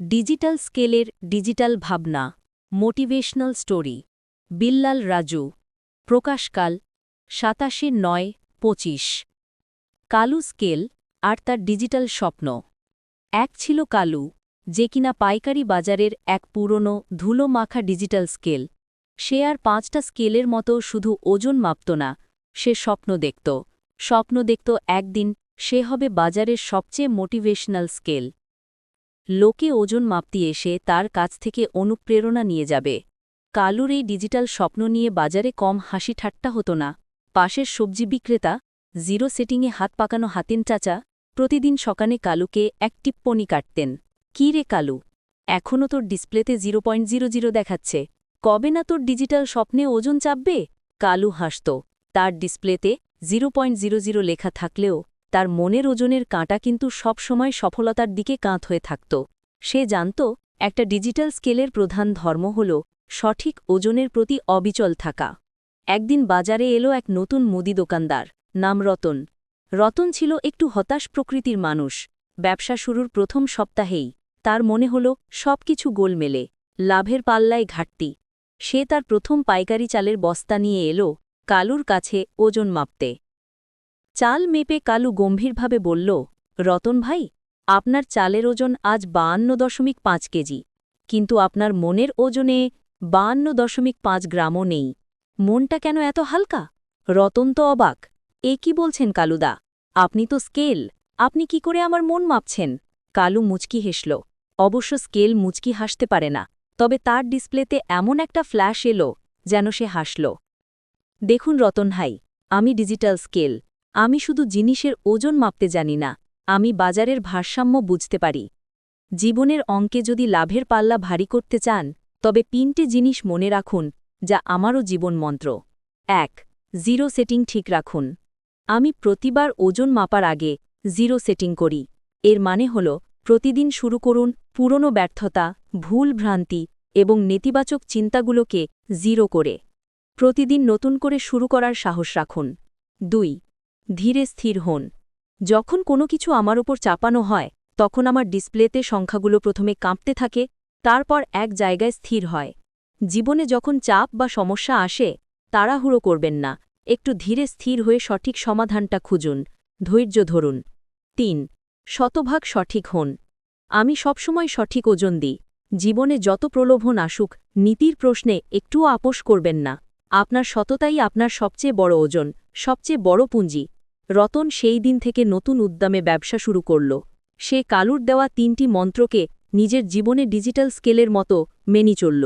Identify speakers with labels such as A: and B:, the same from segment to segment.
A: Digital স্কেলের digital ভাবনা, motivational story, Billal Raju প্রকাশকাল সাতাশে নয়, পঁচিশ। কালু স্কেল আর তার ডিজিটাল স্বপ্ন। এক ছিল কালু, যে কিনা পাইকারি বাজারের এক পুরনো ধুলো মাখা ডিজিটাল স্কেল। সে আর পাঁচটা স্কেলের মতো শুধু ওজন মাপত না, সে স্বপ্ন দেখত। স্বপ্ন দেখত একদিন সে হবে বাজারের সবচেয়ে মোটিভেশনাল স্কেল। লোকে ওজন মাপতি এসে তার কাছ থেকে অনুপ্রেরণা নিয়ে যাবে। কালুর এই ডিজিটাল স্বপ্ন নিয়ে বাজারে কম হাসি ঠাট্টা হতো না। পাশের সবজি বিক্রেতা, জিরো সেটিংয়ে হাত পাকানো হাতিন চাচা, প্রতিদিন সকালে কালুকে এক টিপ্পনি কাটতেন। কী রে কালু? এখনও তোর ডিসপ্লেতে জিরো পয়েন্ট জিরো জিরো দেখাচ্ছে। কবে না তোর ডিজিটাল স্বপ্নে ওজন চাপবে? কালু হাসত। তার ডিসপ্লেতে জিরো পয়েন্ট জিরো জিরো লেখা থাকলেও তার মনের ওজনের কাঁটা কিন্তু সবসময় সফলতার দিকে কাঁত হয়ে থাকত। সে জানত, একটা ডিজিটাল স্কেলের প্রধান ধর্ম হল সঠিক ওজনের প্রতি অবিচল থাকা। একদিন বাজারে এলো এক নতুন মুদি দোকানদার, নাম রতন। রতন ছিল একটু হতাশ প্রকৃতির মানুষ। ব্যবসা শুরুর প্রথম সপ্তাহেই তার মনে হল সবকিছু গোলমেলে, লাভের পাল্লায় ঘাটতি। সে তার প্রথম পাইকারি চালের বস্তা নিয়ে এলো কালুর কাছে ওজন মাপতে। চাল মেপে কালু গম্ভীরভাবে বলল, রতন ভাই, আপনার চালের ওজন আজ বাহান্ন দশমিক পাঁচ কেজি, কিন্তু আপনার মনের ওজনে বাহান্ন দশমিক পাঁচ গ্রামও নেই। মনটা কেন এত হালকা? রতন তো অবাক। এ কি বলছেন কালুদা? আপনি তো স্কেল। আপনি কি করে আমার মন মাপছেন? কালু মুচকি হেসল। অবশ্য স্কেল মুচকি হাসতে পারে না, তবে তার ডিসপ্লেতে এমন একটা ফ্ল্যাশ এলো যেন সে হাসল। দেখুন রতন ভাই, আমি ডিজিটাল স্কেল আমি শুধু জিনিসের ওজন মাপতে জানি না, আমি বাজারের ভারসাম্য বুঝতে পারি। জীবনের অঙ্কে যদি লাভের পাল্লা ভারী করতে চান, তবে তিনটে জিনিস মনে রাখুন, যা আমারও জীবন মন্ত্র এক, জিরো সেটিং ঠিক রাখুন। আমি প্রতিবার ওজন মাপার আগে জিরো সেটিং করি। এর মানে হল, প্রতিদিন শুরু করুন পুরনো ব্যর্থতা, ভুল ভ্রান্তি এবং নেতিবাচক চিন্তাগুলোকে জিরো করে। প্রতিদিন নতুন করে শুরু করার সাহস রাখুন। দুই ধীরে স্থির হন। যখন কোনো কিছু আমার ওপর চাপানো হয়, তখন আমার ডিসপ্লেতে সংখ্যাগুলো প্রথমে কাঁপতে থাকে, তারপর এক জায়গায় স্থির হয়। জীবনে যখন চাপ বা সমস্যা আসে, তাড়াহুড়ো করবেন না, একটু ধীরে স্থির হয়ে সঠিক সমাধানটা খুঁজুন। ধৈর্য ধরুন। তিন, শতভাগ সঠিক হন। আমি সবসময় সঠিক ওজন দিই। জীবনে যত প্রলোভন আসুক, নীতির প্রশ্নে একটুও আপোষ করবেন না। আপনার সততাই আপনার সবচেয়ে বড় ওজন, সবচেয়ে বড় পুঁজি। রতন সেই দিন থেকে নতুন উদ্যমে ব্যবসা শুরু করল। সে কালুর দেওয়া তিনটি মন্ত্রকে নিজের জীবনে ডিজিটাল স্কেলের মতো মেনি চলল।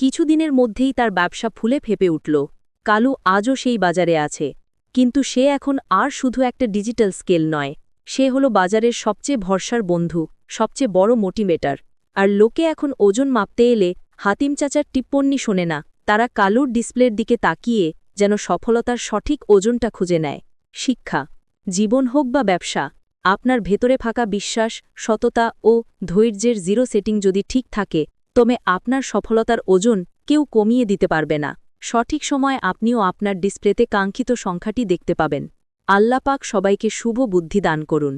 A: কিছুদিনের মধ্যেই তার ব্যবসা ফুলে ফেপে উঠল। কালু আজও সেই বাজারে আছে। কিন্তু সে এখন আর শুধু একটা ডিজিটাল স্কেল নয়। সে হল বাজারের সবচেয়ে ভরসার বন্ধু, সবচেয়ে বড় মোটিভেটার। আর লোকে এখন ওজন মাপতে এলে হাতিম চাচার টিপ্পণ্যি শোনে না। তারা কালুর ডিসপ্লের দিকে তাকিয়ে যেন সফলতার সঠিক ওজনটা খুঁজে নেয়। শিক্ষা, জীবন হোক বা ব্যবসা, আপনার ভেতরে ফাঁকা বিশ্বাস, সততা ও ধৈর্যের জিরো সেটিং যদি ঠিক থাকে, তবে আপনার সফলতার ওজন কেউ কমিয়ে দিতে পারবে না। সঠিক সময় আপনিও আপনার ডিসপ্লেতে কাঙ্ক্ষিত সংখ্যাটি দেখতে পাবেন। আল্লাপাক সবাইকে শুভ বুদ্ধি দান করুন।